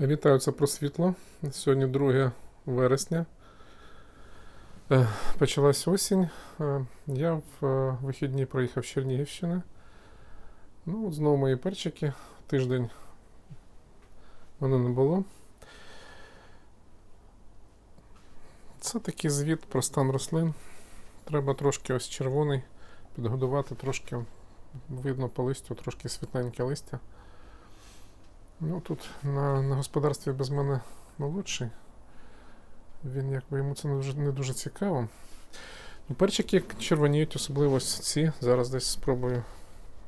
Вітаю, це про світло. Сьогодні 2 вересня. Е, Почалась осінь. Е, Я в е, вихідні проїхав з Чернігівщини. Ну, знову мої перчики. Тиждень мене не було. Це такий звіт про стан рослин. Треба трошки ось червоний підгодувати, трошки видно по листю, трошки світленьке листя. Ну тут на, на господарстві без мене молодший. Він якби йому це не дуже, не дуже цікаво. Ну, перчики червоніють, особливо ці. Зараз десь спробую.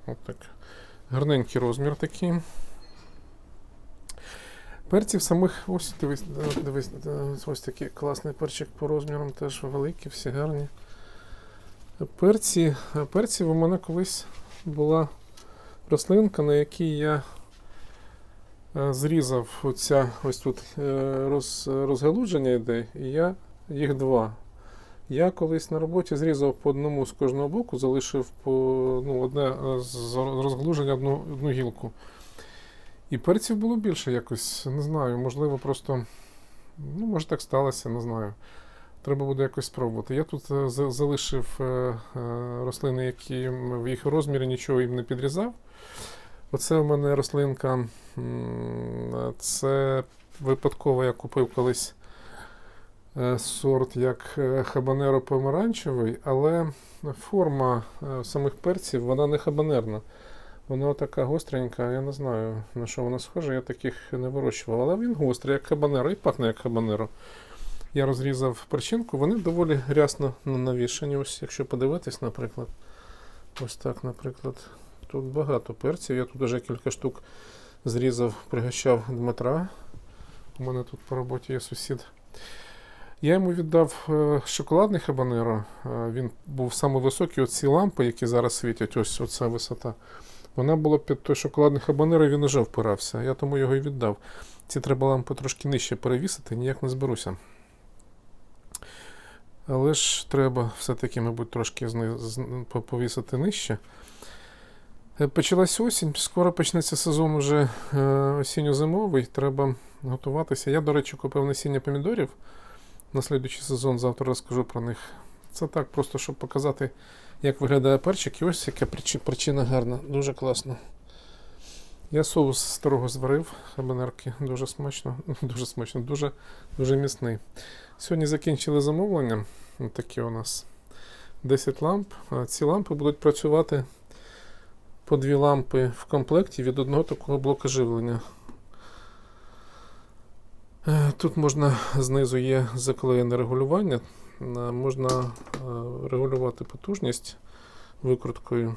От так. Гарненький розмір такий. Перців самих, ось дивись, е, дивись, е, ось такий класний перчик по розмірам, теж великий, всі гарні. Перці, перців у мене колись була рослинка, на якій я зрізав оця, ось тут е, роз, розгалудження йде, і я їх два. Я колись на роботі зрізав по одному з кожного боку, залишив по ну, одне е, з розгалуження одну, одну гілку. І перців було більше якось, не знаю, можливо, просто, ну, може так сталося, не знаю. Треба буде якось спробувати. Я тут е, залишив е, е, рослини, які в їх розмірі нічого їм не підрізав. Оце у мене рослинка. Це випадково я купив колись е, сорт як е, хабанеро помаранчевий, але форма е, самих перців вона не хабанерна. Вона така гостренька, я не знаю на що вона схожа, я таких не вирощував. Але він гострий, як хабанеро, і пахне як хабанеро. Я розрізав перчинку, вони доволі рясно на- навішані. Ось, якщо подивитись, наприклад. Ось так, наприклад. Тут багато перців. Я тут вже кілька штук зрізав, пригощав Дмитра. У мене тут по роботі є сусід. Я йому віддав е, шоколадний хабанеро. Е, Він був саме високий. Оці лампи, які зараз світять, ось оця висота. Вона була під той шоколадний хабанеро, він уже впирався. Я тому його і віддав. Ці треба лампи трошки нижче перевісити, ніяк не зберуся. Але ж треба все-таки, мабуть, трошки повісити нижче. Е, Почалась осінь, скоро почнеться сезон уже е, осінньо-зимовий. Треба готуватися. Я, до речі, купив насіння помідорів на слідуючий сезон, завтра розкажу про них. Це так, просто щоб показати, як виглядає перчик. І ось яка причина гарна, дуже класно. Я соус старого зварив, хабанерки, дуже смачно, дуже смачно, дуже, дуже міцний. Сьогодні закінчили замовлення. Такі у нас 10 ламп. Ці лампи будуть працювати по дві лампи в комплекті від одного такого блока живлення. Е, Тут можна знизу є заклеєне регулювання. Е, Можна е, регулювати потужність викруткою.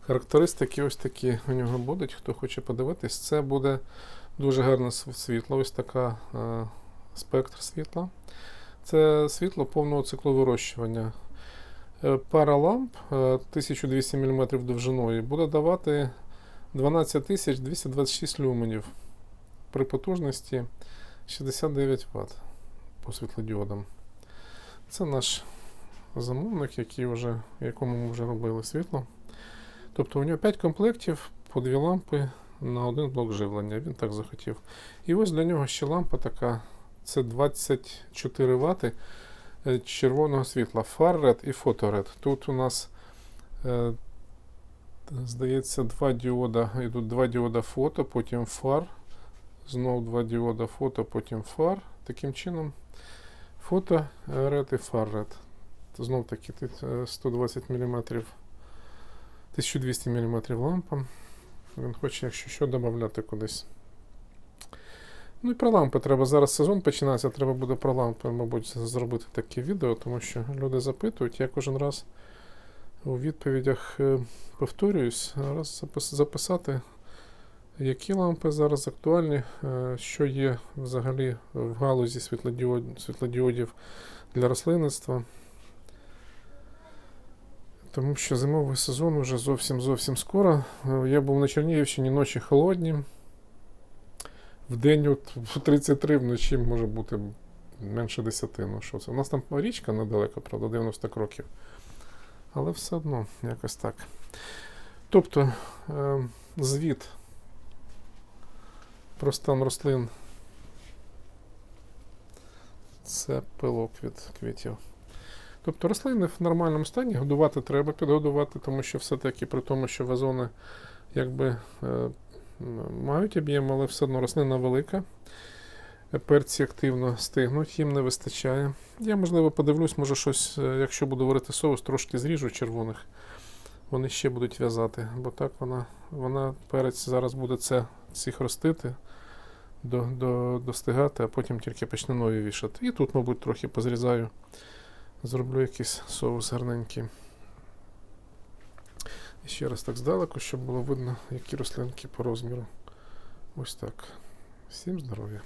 Характеристики ось такі у нього будуть. Хто хоче подивитись, це буде дуже гарне світло. Ось така спектр світла. Це світло повного циклу вирощування. Е, Пара ламп е, 1200 мм довжиною буде давати 12226 люменів при потужності 69 Вт по світлодіодам. Це наш замовник, який вже, якому ми вже робили світло. Тобто у нього 5 комплектів по 2 лампи на один блок живлення. Він так захотів. І ось для нього ще лампа така. Це 24 Вт е, червоного світла. Фарред і фоторед. Тут у нас, е, здається, два діода. Йдуть два діода фото, потім фар. Знову два діода фото, потім фар. Таким чином, фото, е, ред і фар ред. Знов таки е, 120 мм, 1200 мм лампа. Він хоче, якщо що, додати кудись. Ну і про лампи треба. Зараз сезон починається, треба буде про лампи, мабуть, зробити таке відео, тому що люди запитують. Я кожен раз у відповідях е, повторююсь, раз записати, які лампи зараз актуальні, е, що є взагалі в галузі світлодіод, світлодіодів для рослинництва. Тому що зимовий сезон уже зовсім зовсім скоро. Е, Я був на Чернігівщині, ночі холодні. В день от 33 вночі може бути менше 10. Ну що це? У нас там річка недалеко, правда, 90 кроків. Але все одно якось так. Тобто, е, звіт про стан рослин. Це пилок від квітів. Тобто рослини в нормальному стані годувати треба підгодувати, тому що все-таки при тому, що вазони якби е, мають об'єм, але все одно рослина велика. Перці активно стигнуть, їм не вистачає. Я, можливо, подивлюсь, може щось, е, якщо буду варити соус, трошки зріжу червоних. Вони ще будуть в'язати, бо так вона, вона перець зараз буде це, цих ростити, до, до, достигати, а потім тільки почне нові вішати. І тут, мабуть, трохи позрізаю, зроблю якийсь соус гарненький. Ще раз так здалеку, щоб було видно, які рослинки по розміру. Ось так. Всім здоров'я.